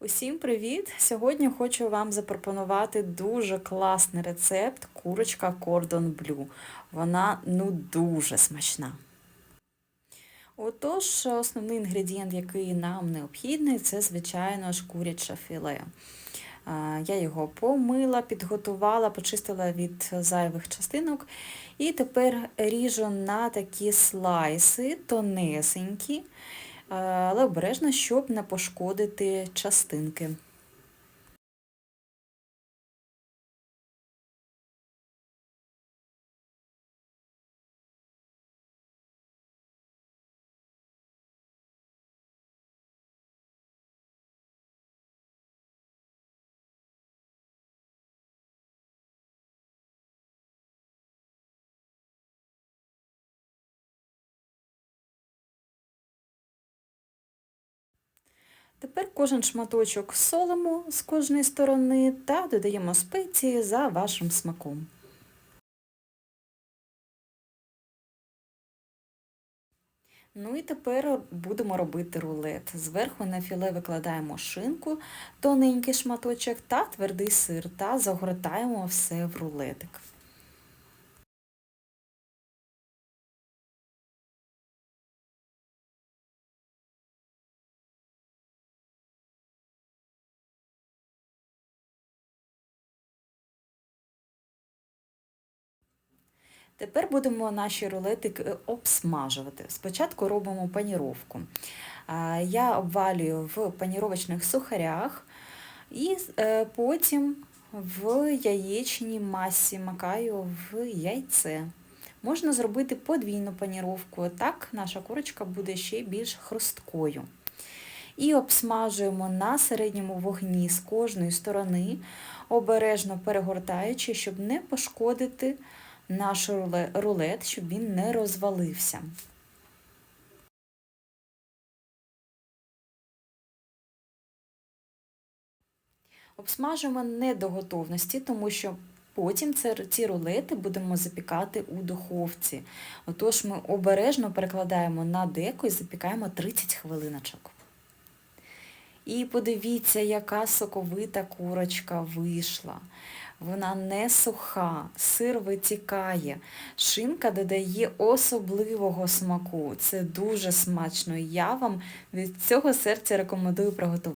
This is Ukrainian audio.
Усім привіт! Сьогодні хочу вам запропонувати дуже класний рецепт курочка Кордон Блю. Вона ну дуже смачна. Отож, основний інгредієнт, який нам необхідний, це, звичайно ж, куряче філе. Я його помила, підготувала, почистила від зайвих частинок. І тепер ріжу на такі слайси, тонесенькі, але обережно, щоб не пошкодити частинки. Тепер кожен шматочок солимо з кожної сторони та додаємо спеції за вашим смаком. Ну і тепер будемо робити рулет. Зверху на філе викладаємо шинку, тоненький шматочок та твердий сир та загортаємо все в рулетик. Тепер будемо наші рулетики обсмажувати. Спочатку робимо паніровку. Я обвалюю в паніровочних сухарях і е, потім в яєчній масі макаю в яйце. Можна зробити подвійну паніровку, так наша курочка буде ще більш хрусткою. І обсмажуємо на середньому вогні з кожної сторони, обережно перегортаючи, щоб не пошкодити наш рулет, щоб він не розвалився. Обсмажуємо не до готовності, тому що потім ці рулети будемо запікати у духовці. Отож ми обережно перекладаємо на деко і запікаємо 30 хвилиночок. І подивіться, яка соковита курочка вийшла. Вона не суха, сир витікає, шинка додає особливого смаку. Це дуже смачно. Я вам від цього серця рекомендую приготувати.